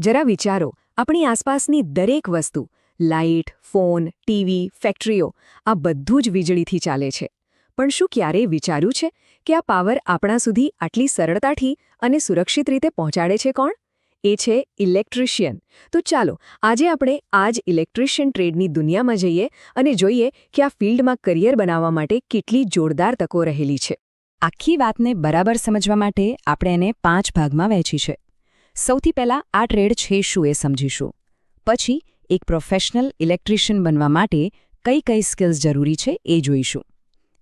જરા વિચારો, આપણી આસપાસની દરેક વસ્તુ, લાઇટ, ફોન, ટીવી, ફેક્ટરીઓ, આ બધું જ વીજળીથી ચાલે છે. પણ શું ક્યારેય વિચાર્યું છે કે આ પાવર આપણા સુધી આટલી સરળતાથી અને સુરક્ષિત રીતે પહોંચાડે છે કોણ? એ છે ઇલેક્ટ્રિશિયન. તો ચાલો, આજે આપણે આ જ ઇલેક્ટ્રિશિયન ટ્રેડની દુનિયામાં જઈએ અને જોઈએ કે આ ફિલ્ડમાં કરિયર બનાવવા માટે કેટલી જોરદાર તકો રહેલી છે. આખી વાતને બરાબર સમજવા માટે આપણે એને પાંચ ભાગમાં વહેંચી છે. સૌથી પહેલાં આ ટ્રેડ છે શું એ સમજીશું. પછી એક પ્રોફેશનલ ઇલેક્ટ્રિશિયન બનવા માટે કઈ કઈ સ્કિલ્સ જરૂરી છે એ જોઈશું.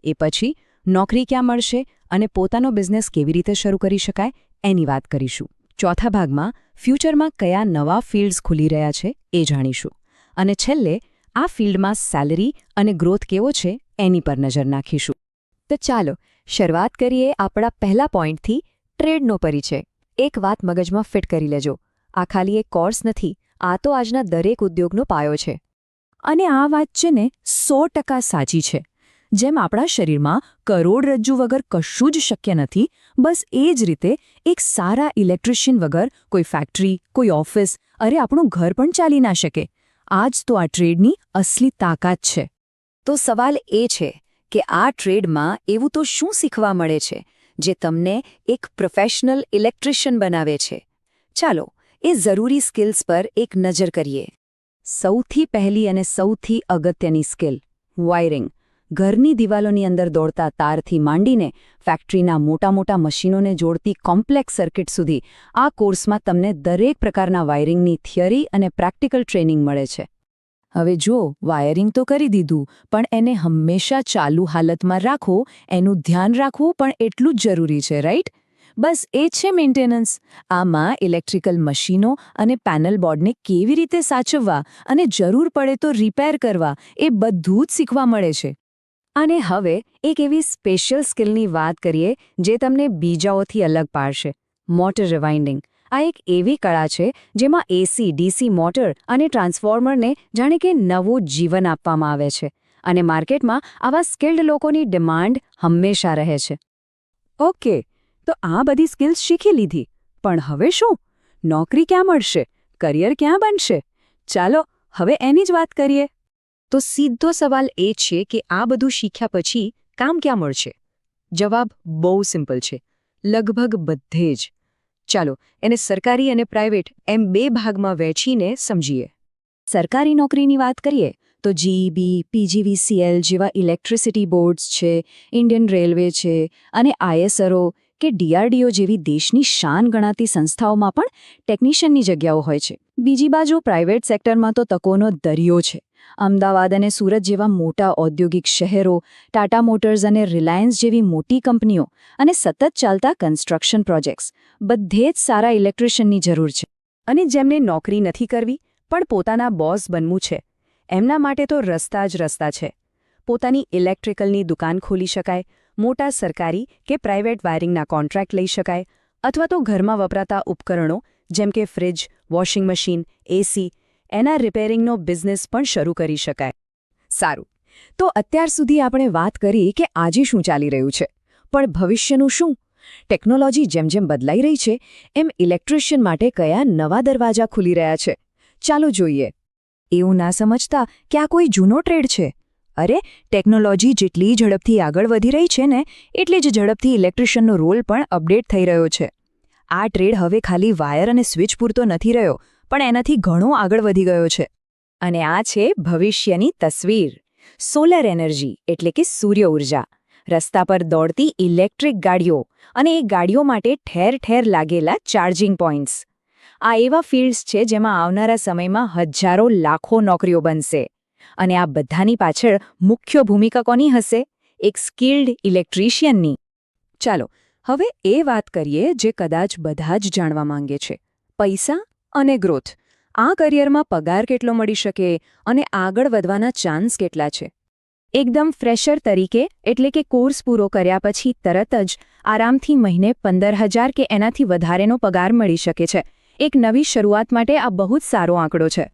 એ પછી નોકરી ક્યાં મળશે અને પોતાનો બિઝનેસ કેવી રીતે શરૂ કરી શકાય એની વાત કરીશું. ચોથા ભાગમાં ફ્યુચરમાં કયા નવા ફિલ્ડ્સ ખુલી રહ્યા છે એ જાણીશું. અને છેલ્લે આ ફિલ્ડમાં સેલરી અને ગ્રોથ કેવો છે એની પર નજર નાખીશું. તો ચાલો શરૂઆત કરીએ આપણા પહેલા પોઈન્ટથી ટ્રેડનો પરિચય. એક વાત મગજમાં ફિટ કરી લેજો. આ ખાલી એક કોર્સ નથી, આ તો આજના દરેક ઉદ્યોગનો પાયો છે. અને આ વાત છે ને સો સાચી છે. જેમ આપણા શરીરમાં કરોડરજ્જુ વગર કશું જ શક્ય નથી, બસ એ જ રીતે એક સારા ઇલેક્ટ્રિશિયન વગર કોઈ ફેક્ટરી, કોઈ ઓફિસ, અરે આપણું ઘર પણ ચાલી ના શકે. આ જ તો આ ટ્રેડની અસલી તાકાત છે. તો સવાલ એ છે કે આ ટ્રેડમાં એવું તો શું શીખવા મળે છે? જે તમને એક પ્રોફેશનલ ઇલેક્ટ્રિશિયન બનાવે છે. ચાલો, એ જરૂરી સ્કિલ્સ પર એક નજર કરીએ. સૌથી પહેલી અને સૌથી અગત્યની સ્કિલ વાયરિંગ ઘરની દિવાલોની અંદર દોડતા તારથી માંડીને ફેક્ટરીના મોટા મોટા મશીનોને જોડતી કોમ્પ્લેક્સ સર્કિટ સુધી આ કોર્સમાં તમને દરેક પ્રકારના વાયરિંગની થિયરી અને પ્રેક્ટિકલ ટ્રેનિંગ મળે છે. હવે જો, વાયરિંગ તો કરી દીધું, પણ એને હંમેશા ચાલુ હાલતમાં રાખો, એનું ધ્યાન રાખવું પણ એટલું જ જરૂરી છે, રાઈટ? બસ એ છે મેન્ટેનન્સ. આમાં ઇલેક્ટ્રિકલ મશીનો અને પેનલ બોર્ડને કેવી રીતે સાચવવા અને જરૂર પડે તો રિપેર કરવા એ બધું જ શીખવા મળે છે. અને હવે એક એવી સ્પેશિયલ સ્કિલની વાત કરીએ જે તમને બીજાઓથી અલગ પાડશે. Motor rewinding. આ એક એવી કળા છે જેમાં એસી, ડીસી, મોટર અને ટ્રાન્સફોર્મરને જાણે કે નવું જીવન આપવામાં આવે છે અને માર્કેટમાં આવા સ્કિલ્ડ લોકોની ડિમાન્ડ હંમેશા રહે છે. ઓકે, તો આ બધી સ્કિલ્સ શીખી લીધી, પણ હવે શું? નોકરી ક્યાં મળશે? કરિયર ક્યાં બનશે? ચાલો, હવે એની જ વાત કરીએ. તો સીધો સવાલ એ છે કે આ બધું શીખ્યા પછી કામ ક્યાં મળશે? જવાબ બહુ સિમ્પલ છે. લગભગ બધે જ. ચાલો એને સરકારી અને પ્રાઇવેટ એમ બે ભાગમાં વહેંચીને સમજીએ. સરકારી નોકરીની વાત કરીએ તો જીઈબી પીજીવીસીએલ જેવા ઇલેક્ટ્રિસિટી બોર્ડ્સ છે, ઇન્ડિયન રેલવે છે અને આઈએસઆરઓ કે ડીઆરડીઓ જેવી દેશની શાન ગણાતી સંસ્થાઓમાં પણ ટેકનિશિયનની જગ્યાઓ હોય છે. બીજી બાજુ પ્રાઇવેટ સેક્ટરમાં તો તકોનો દરિયો છે. અમદાવાદ અને સુરત જેવા મોટા ઔદ્યોગિક શહેરો, ટાટા મોટર્સ અને રિલાયન્સ જેવી મોટી કંપનીઓ અને સતત ચાલતા કન્સ્ટ્રક્શન પ્રોજેક્ટ્સ. બધે જ સારા ઇલેક્ટ્રિશિયનની જરૂર છે. અને જેમને નોકરી નથી કરવી, પણ પોતાના બોસ બનવું છે. એમના માટે તો રસ્તા જ રસ્તા છે. પોતાની ઇલેક્ટ્રિકલની દુકાન ખોલી શકાય, મોટા સરકારી કે પ્રાઇવેટ વાયરિંગના કોન્ટ્રાક્ટ લઈ શકાય, અથવા તો ઘરમાં વપરાતા ઉપકરણો જેમ કે ફ્રિજ, વોશિંગ મશીન, એસી એના રિપેરિંગનો બિઝનેસ પણ શરૂ કરી શકાય. સારું. તો અત્યાર સુધી આપણે વાત કરી કે આજે શું ચાલી રહ્યું છે. પણ ભવિષ્યનું શું? ટેકનોલોજી જેમ જેમ બદલાઈ રહી છે, એમ ઇલેક્ટ્રિશિયન માટે કયા નવા દરવાજા ખુલી રહ્યા છે? ચાલો જોઈએ. એવું ના સમજતા કે આ કોઈ જૂનો ટ્રેડ છે? અરે ટેકનોલોજી જેટલી ઝડપથી આગળ વધી રહી છે ને, એટલી જ ઝડપથી ઇલેક્ટ્રિશિયનનો રોલ પણ અપડેટ થઈ રહ્યો છે. આ ટ્રેડ હવે ખાલી વાયર અને સ્વિચ પૂરતો નથી રહ્યો. પણ એનાથી ઘણો આગળ વધી ગયો છે. અને આ છે ભવિષ્યની તસવીર. સોલર એનર્જી એટલે કે સૂર્ય ઊર્જા. રસ્તા પર દોડતી ઇલેક્ટ્રિક ગાડીઓ અને એ ગાડીઓ માટે ઠેર ઠેર લાગેલા ચાર્જિંગ પોઇન્ટ્સ. આ એવા ફિલ્ડ્સ છે જેમાં આવનારા સમયમાં હજારો લાખો નોકરીઓ બનશે. અને આ બધાની પાછળ મુખ્ય ભૂમિકા કોની હશે? એક સ્કિલ્ડ ઇલેક્ટ્રિશિયનની. ચાલો, હવે એ વાત કરીએ જે કદાચ બધા જ જાણવા માંગે છે. પૈસા? અને ગ્રોથ. આ કરિયરમાં પગાર કેટલો મળી શકે અને આગળ વધવાના ચાન્સ કેટલા છે? એકદમ ફ્રેશર તરીકે, એટલે કે કોર્સ પૂરો કર્યા પછી તરત જ, આરામથી મહિને પંદર હજાર કે એનાથી વધારેનો પગાર મળી શકે છે. એક નવી શરૂઆત માટે આ બહુ જ સારો આંકડો છે.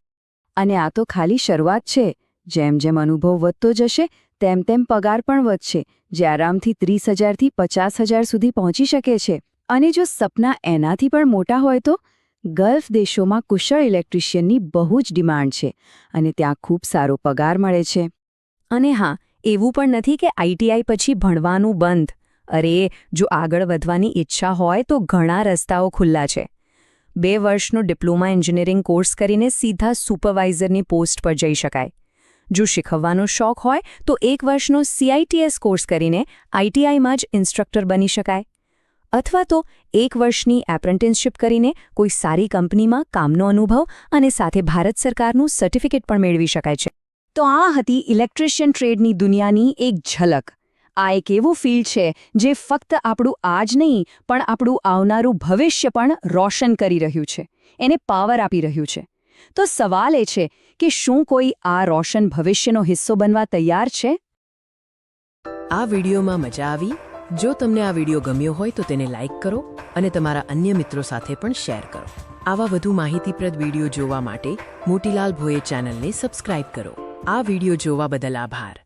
અને આ તો ખાલી શરૂઆત છે. જેમ જેમ અનુભવ વધતો જશે, તેમ તેમ પગાર પણ વધશે, જે આરામથી ત્રીસ હજારથી પચાસ હજાર સુધી પહોંચી શકે છે. અને જો સપના એનાથી પણ મોટા હોય તો? ગલ્ફ દેશોમાં કુશળ ઇલેક્ટ્રિશિયનની બહુ જ ડિમાન્ડ છે અને ત્યાં ખૂબ સારો પગાર મળે છે. અને હા, એવું પણ નથી કે આઈટીઆઈ પછી ભણવાનું બંધ. અરે, જો આગળ વધવાની ઈચ્છા હોય તો ઘણા રસ્તાઓ ખુલ્લા છે. બે વર્ષનો ડિપ્લોમા એન્જિનિયરિંગ કોર્સ કરીને સીધા સુપરવાઇઝરની પોસ્ટ પર જઈ શકાય. જો શીખવવાનો શોખ હોય તો એક વર્ષનો સીઆઈટીએસ કોર્સ કરીને આઈટીઆઈમાં જ ઇન્સ્ટ્રક્ટર બની શકાય. અથવા તો એક વર્ષની એપ્રેન્ટિસશીપ કરીને કોઈ સારી કંપનીમાં કામનો અનુભવ અને સાથે ભારત સરકારનું સર્ટિફિકેટ પણ મેળવી શકાય છે. તો આ હતી ઇલેક્ટ્રિશિયન ટ્રેડની દુનિયાની એક ઝલક. આ એક એવું ફિલ્ડ છે જે ફક્ત આપણું આજ નહીં, પણ આપણું આવનારું ભવિષ્ય પણ રોશન કરી રહ્યું છે. એને પાવર આપી રહ્યું છે. તો સવાલ એ છે કે શું કોઈ આ રોશન ભવિષ્યનો હિસ્સો બનવા તૈયાર છે? આ વિડીયોમાં મજા આવી? જો તમને આ વીડિયો ગમ્યો હોય તો તેને લાઇક કરો અને તમારા અન્ય મિત્રો સાથે પણ શેર કરો. આવા વધુ માહિતીપ્રદ વીડિયો જોવા માટે મોટીલાલ ભોએ ચેનલને સબસ્ક્રાઇબ કરો. આ વીડિયો જોવા બદલ આભાર.